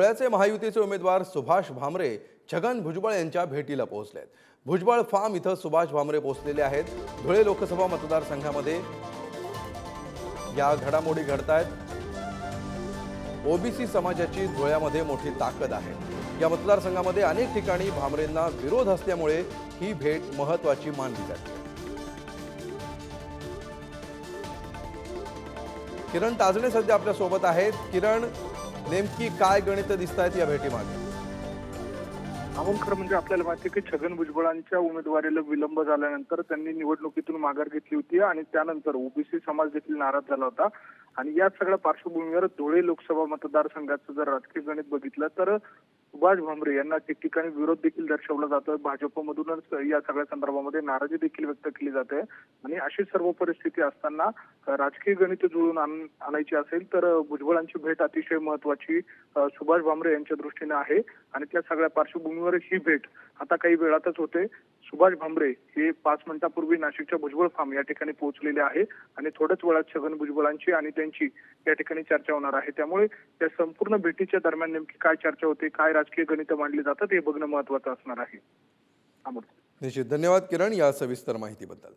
धुळ्याचे महायुतीचे उमेदवार सुभाष भामरे छगन भुजबळ यांच्या भेटीला पोहोचले आहेत भुजबळ फार्म इथं सुभाष भामरे पोहोचलेले आहेत. धुळे लोकसभा मतदारसंघामध्ये या घडामोडी घडत आहेत ओबीसी समाजाची धुळ्यामध्ये मोठी ताकद आहे. या मतदारसंघामध्ये अनेक ठिकाणी भामरेंना विरोध असल्यामुळे ही भेट महत्वाची मानली जाते. किरण ताजणे सध्या आपल्यासोबत आहेत. किरण नेमकी काय गणित दिसत आहेत या भेटीमागे? अहून खरं म्हणजे आपल्याला माहिती आहे की छगन भुजबळांच्या उमेदवारीला विलंब झाल्यानंतर त्यांनी निवडणुकीतून माघार घेतली होती आणि त्यानंतर ओबीसी समाज देखील नाराज झाला होता. आणि या सगळ्या पार्श्वभूमीवर धुळे लोकसभा मतदारसंघाचं जर राजकीय गणित बघितलं तर सुभाष भामरे यांना ठिकठिकाणी विरोध देखील दर्शवला जातोय. भाजपमधूनच या सगळ्या संदर्भामध्ये नाराजी देखील व्यक्त केली जाते. आणि अशी सर्व परिस्थिती असताना राजकीय गणित जुळून आण- आणायची असेल तर भुजबळांची भेट अतिशय महत्वाची सुभाष भामरे यांच्या दृष्टीने आहे. आणि त्या सगळ्या पार्श्वभूमीवर ही भेट आता काही वेळातच होते. सुभाष भामरे हे पाच मिनिटापूर्वी नाशिकच्या भुजबळ फार्म या ठिकाणी पोहोचलेले आहे. आणि थोड्याच वेळात छगन भुजबळांची आणि त्यांची या ठिकाणी चर्चा होणार आहे. त्यामुळे त्या संपूर्ण भेटीच्या दरम्यान नेमकी काय चर्चा होते काय राजकीय गणित मांडली जातात हे बघणं महत्वाचं असणार आहे. निश्चित. धन्यवाद किरण या सविस्तर माहितीबद्दल.